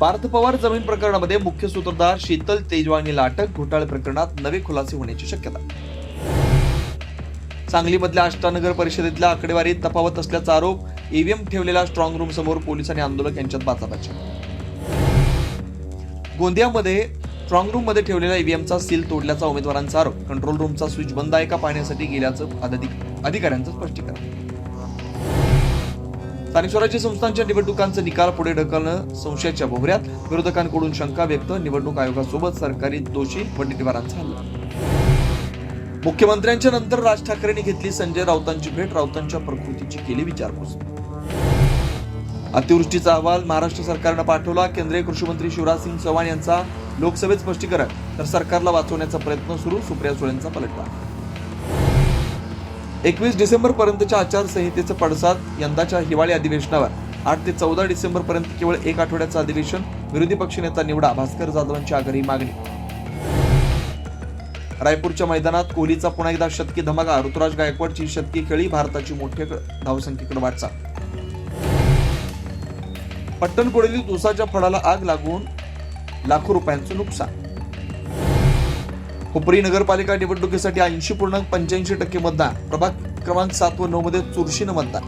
पार्थ पवार जमीन प्रकरणामध्ये मुख्य सूत्रधार शीतल तेजवानीला अटक घोटाळे प्रकरणात नवे खुलासे होण्याची शक्यता. सांगलीमधल्या अष्टानगर परिषदेतल्या आकडेवारीत तफावत असल्याचा आरोप ईव्हीएम ठेवलेल्या स्ट्रॉंग रूम समोर पोलीस आणि आंदोलक यांच्यात बाचाबाची. गोंदियामध्ये स्ट्रॉंग रूममध्ये ठेवलेल्या ईव्हीएमचा सील तोडल्याचा उमेदवारांचा आरोप. कंट्रोल रूमचा स्विच बंद आहे का पाहण्यासाठी गेल्याचं अधिक- अधिकाऱ्यांचं स्पष्टीकरण. स्थानिक स्वराज्य संस्थांच्या निवडणुकांचे निकाल पुढे ढकलणं संशयाच्या भोवऱ्यात. विरोधकांकडून शंका व्यक्त निवडणूक आयोगासोबत सरकारी दोषी वडीलवारांचा हल्ला. मुख्यमंत्र्यांच्या नंतर राज ठाकरेंनी घेतली संजय राऊतांची भेट राऊतांच्या प्रकृतीची केली विचारपूस. अतिवृष्टीचा अहवाल महाराष्ट्र सरकारनं पाठवला. केंद्रीय कृषी मंत्री शिवराज सिंग चव्हाण यांचा लोकसभेत स्पष्टीकरण तर सरकारला वाचवण्याचा प्रयत्न सुरू सुप्रिया सुळेंचा पलटवार. एकवीस डिसेंबर पर्यंतच्या आचारसंहितेचं पडसाद यंदाच्या हिवाळी अधिवेशनावर. आठ ते चौदा डिसेंबर पर्यंत केवळ एक आठवड्याचं अधिवेशन. विरोधी पक्षनेता निवडा भास्कर जाधवांची आग्रही मागणी. रायपूरच्या मैदानात कोहलीचा पुन्हा एकदा शतकी धमाका ऋतुराज गायकवाडची शतकी खेळी भारताची मोठ्या धावसंख्येकडे वाटचाल. पट्टणकोडीतील ऊसाच्या फळाला आग लागून लाखो रुपयांचं नुकसान. हुपरी नगरपालिका निवडणुकीसाठी ऐंशी पूर्णांक पंच्याऐंशी टक्के मतदान. प्रभाग क्रमांक सात व नऊ मध्ये चुरशीनं मतदान.